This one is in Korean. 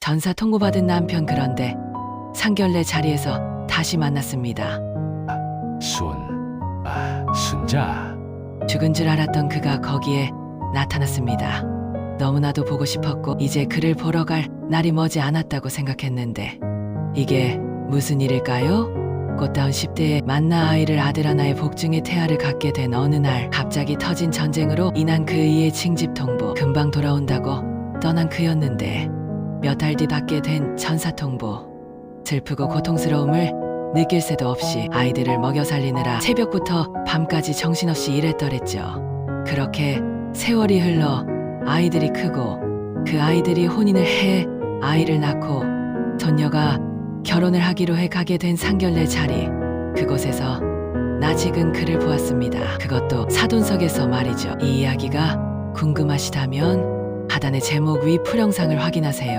전사 통보받은 남편 그런데 상견례 자리에서 다시 만났습니다. 순, 아, 순자. 죽은 줄 알았던 그가 거기에 나타났습니다. 너무나도 보고 싶었고 이제 그를 보러 갈 날이 머지 않았다고 생각했는데 이게 무슨 일일까요? 꽃다운 10대에 만나 아이를 아들 하나의 복중의 태아를 갖게 된 어느 날 갑자기 터진 전쟁으로 인한 그 이의 징집 통보 금방 돌아온다고 떠난 그였는데 몇 달 뒤 받게 된 전사 통보 슬프고 고통스러움을 느낄 새도 없이 아이들을 먹여 살리느라 새벽부터 밤까지 정신없이 일했더랬죠. 그렇게 세월이 흘러 아이들이 크고 그 아이들이 혼인을 해 아이를 낳고 손녀가 결혼을 하기로 해 가게 된 상견례 자리 그곳에서 나직은 그를 보았습니다. 그것도 사돈석에서 말이죠. 이 이야기가 궁금하시다면 하단의 제목 위 풀영상을 확인하세요.